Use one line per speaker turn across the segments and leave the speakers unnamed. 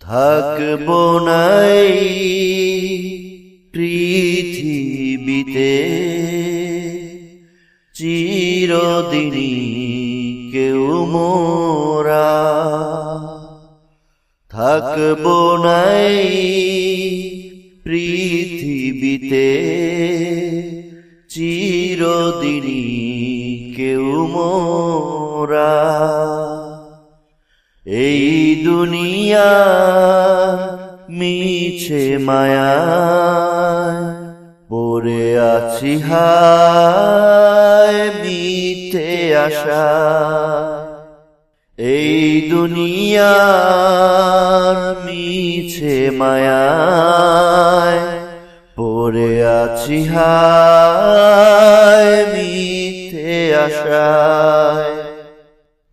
থাকব নাই পৃথিবীতে চিরদিনই কেউ মোরা থাকব নাই পৃথিবীতে। চিরদিনই কেউ মোরা এই দুনিয়া মিছে মায়া পড়ে আছি হায় মিথ্যে আশা। এই দুনিয়ার মিছে মায়ায়, পড়ে আছি হায় মিথ্যে আশায়।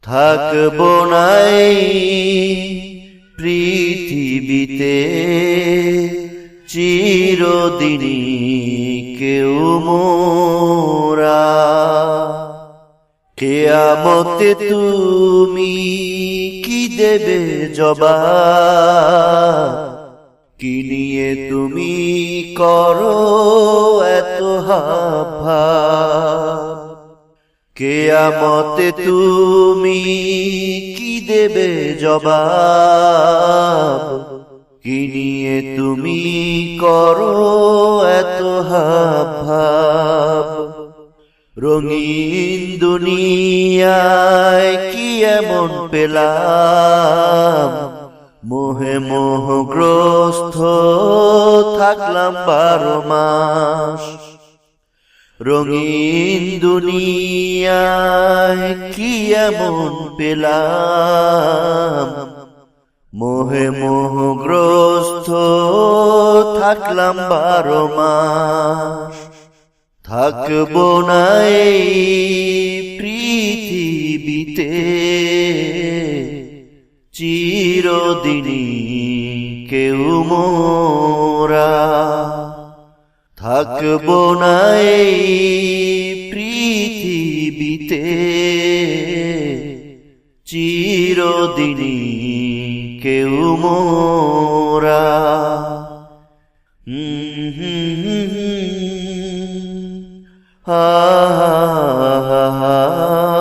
থাকব নাই পৃথিবীতে, চিরদিনই কেউ মোরা কেয়ামতে তুমি কি দেবে জবা কি নিয়ে তুমি করো এত হাভা তুমি কি দেবে জবাব? কি নিয়ে তুমি করো এত হাব রঙিন দুনিয়ায় কি এমন পেলাম? মোহে মোহগ্রস্ত থাকলাম বারো মাস। রঙিন দুনিয়ায় কি এমন পেলাম? মোহে মোহগ্রস্ত থাকলাম বারো মাস। থাকব নাই পৃথিবীতে। চিরদিনই কেউ মোরা। থাকব নাই পৃথিবীতে। চিরদিনই কেউ মোরা। হা হা হা